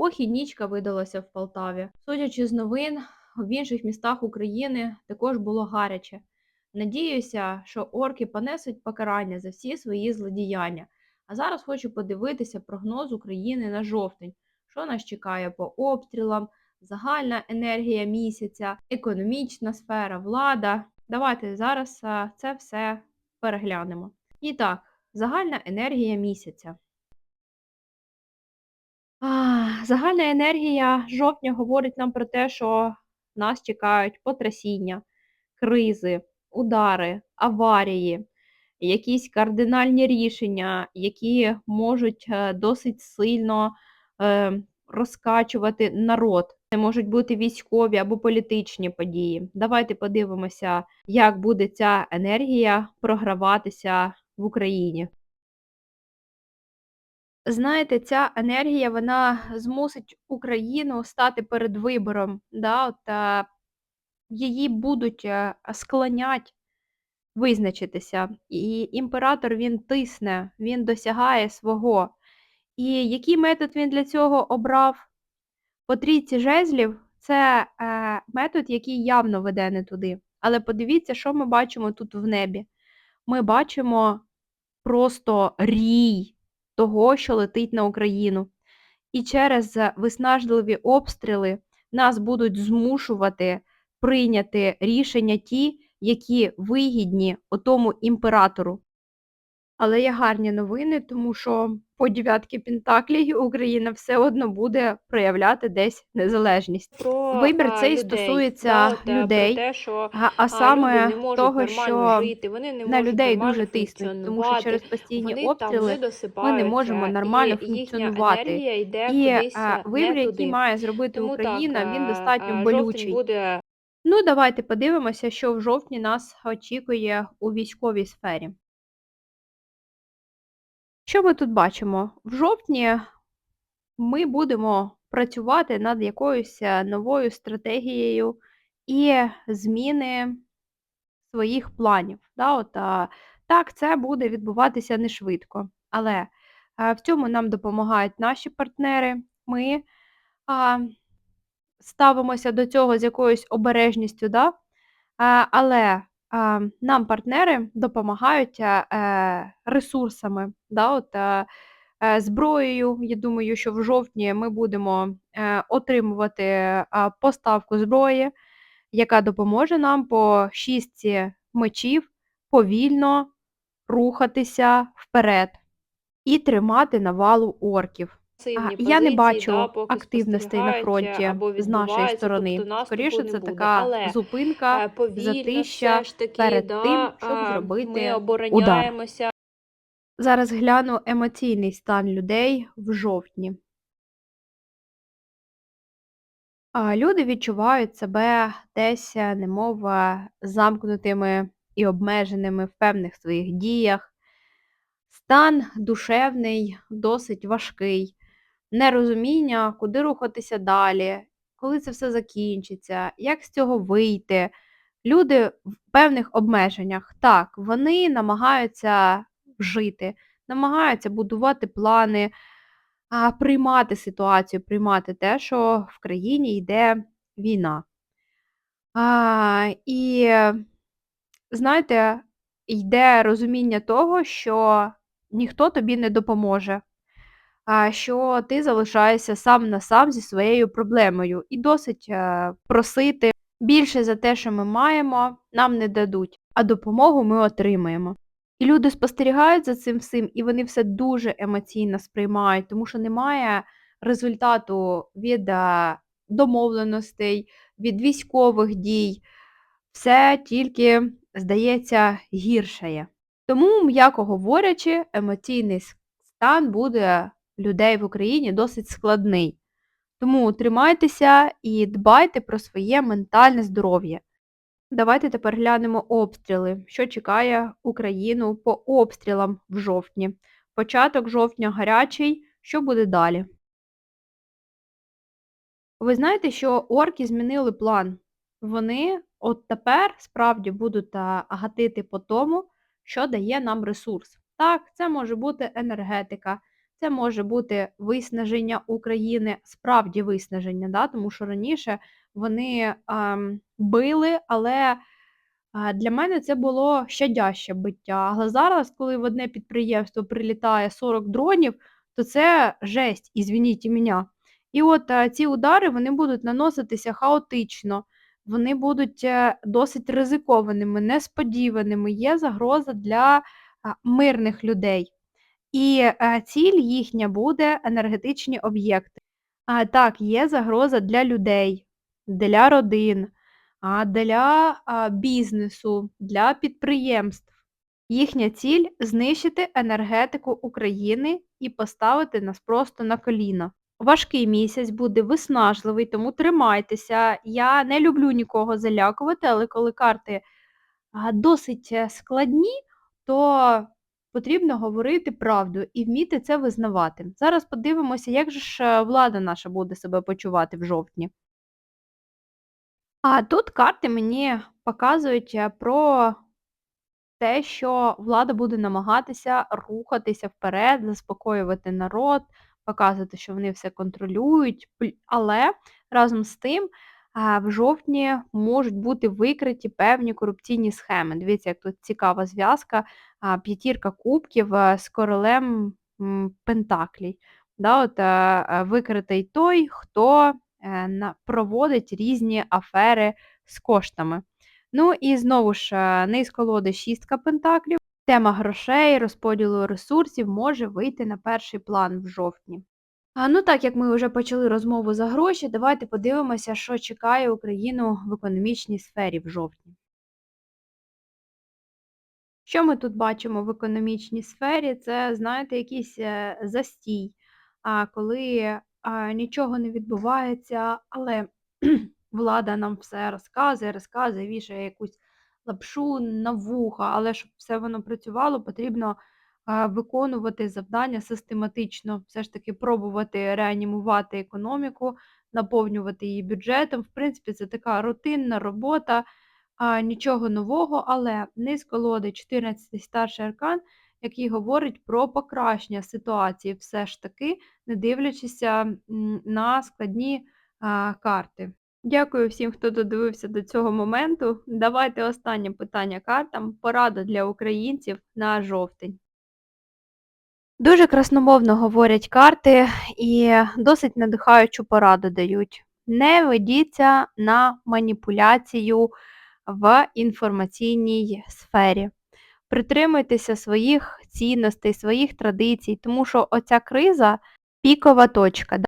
Ох, і нічка видалася в Полтаві. Судячи з новин, в інших містах України також було гаряче. Надіюся, що орки понесуть покарання за всі свої злодіяння. А зараз хочу подивитися прогноз України на жовтень, що нас чекає по обстрілам, загальна енергія місяця, економічна сфера, влада. Давайте зараз це все переглянемо. І так, загальна енергія місяця. А, Загальна енергія жовтня говорить нам про те, що нас чекають потрясіння, кризи, удари, аварії, якісь кардинальні рішення, які можуть е, досить сильно е, розкачувати народ. Це можуть бути військові або політичні події. Давайте подивимося, як буде ця енергія програватися в Україні. Знаєте, ця енергія вона змусить Україну стати перед вибором. Да, от, е, її будуть е, склонять визначитися. І імператор він тисне, він досягає свого. І який метод він для цього обрав? По трійці жезлів це е, метод, який явно веде не туди. Але подивіться, що ми бачимо тут в небі. Ми бачимо просто рій того, що летить на Україну. І через виснажливі обстріли нас будуть змушувати прийняти рішення ті, які вигідні отому імператору. Але є гарні новини, тому що по дев'ятки Пентаклі Україна все одно буде проявляти десь незалежність. Про Вибір цей людей, стосується да, е, людей, про те, що а, саме люди не можуть того, що жити, вони не на людей дуже тиснуть, тому що через постійні вони обстріли ми не можемо е, нормально і функціонувати. йде І а, е, вибір, який має зробити Тому так, Україна, він е, достатньо е, болючий. буде Ну, давайте подивимося, що в жовтні нас очікує у військовій сфері. Що ми тут бачимо? В жовтні ми будемо працювати над якоюсь е, новою стратегією і зміни своїх планів. Да, от, а, так, це буде відбуватися не швидко, але а, в цьому нам допомагають наші партнери. Ми а, ставимося до цього з якоюсь обережністю, да? а, але а, нам партнери допомагають е, ресурсами. Да? От, е, зброєю. Я думаю, що в жовтні ми будемо е, отримувати поставку зброї, яка допоможе нам по шістці мечів повільно рухатися вперед і тримати навалу орків. А, я не бачу да, поки активностей на е, фронті з нашої сторони. тобто Скоріше, це буде. така Але зупинка, е, повільно затища ж таки, перед да, тим, щоб ми зробити удар. обороняємося. Зараз гляну емоційний стан людей в жовтні. А, Люди відчувають себе десь, е, немов е, замкнутими і обмеженими в певних своїх діях. Стан душевний досить важкий, нерозуміння, куди рухатися далі, коли це все закінчиться, як з цього вийти. Люди в певних обмеженнях. Так, вони намагаються жити, намагаються будувати плани, приймати ситуацію, приймати те, що в країні йде війна. А, і, знаєте, йде розуміння того, що ніхто тобі не допоможе, що ти залишаєшся сам на сам зі своєю проблемою. І досить е, просити більше за те, що ми маємо, нам не дадуть, а допомогу ми отримаємо. І люди спостерігають за цим всім, і вони все дуже емоційно сприймають, тому що немає результату від е, домовленостей, від військових дій. Все тільки, здається, гіршає. Тому, м'яко говорячи, емоційний стан буде людей в Україні досить складний. Тому тримайтеся і дбайте про своє ментальне здоров'я. Давайте тепер глянемо обстріли, що чекає Україну по обстрілам в жовтні. Початок жовтня гарячий, що буде далі? Ви знаєте, що орки змінили план. Вони от тепер справді будуть гатити по тому, що дає нам ресурс. Так, це може бути енергетика, Це може бути виснаження України, справді виснаження, да, тому що раніше вони ем, били, але а, для мене це було щадяще биття. Але зараз, коли в одне підприємство прилітає 40 дронів, то це жесть, ізвініть мене. І от е, ці удари вони будуть наноситися хаотично, вони будуть е, досить ризикованими, несподіваними. Є загроза для а, мирних людей. І е, ціль їхня буде енергетичні об'єкти. А, так, є загроза для людей, для родин, для бізнесу, для підприємств. Їхня ціль знищити енергетику України і поставити нас просто на коліна. Важкий місяць буде виснажливий, тому тримайтеся. Я не люблю нікого залякувати, але коли карти досить е, складні, то потрібно говорити правду і вміти це визнавати. Зараз подивимося, як же ж е, влада наша буде себе почувати в жовтні. А тут карти мені показують е, про те, що влада буде намагатися рухатися вперед, заспокоювати народ, показувати, що вони все контролюють. Але разом з тим в жовтні можуть бути викриті певні корупційні схеми. Дивіться, як тут цікава зв'язка, п'ятірка кубків е, з королем Пентаклій. Да, от, е, е, викритий той, хто проводить різні афери з коштами. Ну і знову ж низ колоди шістка пентаклів. Тема грошей, розподілу ресурсів може вийти на перший план в жовтні. А ну так як ми вже почали розмову за гроші, давайте подивимося, що чекає Україну в економічній сфері в жовтні. Що ми тут бачимо в економічній сфері? Це, знаєте, якийсь е, застій, коли нічого не відбувається, але влада нам все розказує, розказує, вішає якусь лапшу на вуха, але щоб все воно працювало, потрібно виконувати завдання систематично, все ж таки пробувати реанімувати економіку, наповнювати її бюджетом. В принципі, це така рутинна робота а, нічого нового, але низ колоди 14 старший аркан, який говорить про покращення ситуації, все ж таки, не дивлячися на складні а, карти. Дякую всім, хто додивився до цього моменту. Давайте останнє питання картам. Порада для українців на жовтень. Дуже красномовно говорять карти і досить надихаючу пораду дають. Не ведіться на маніпуляцію в інформаційній сфері. Притримуйтеся своїх цінностей, своїх традицій, тому що оця криза пікова точка.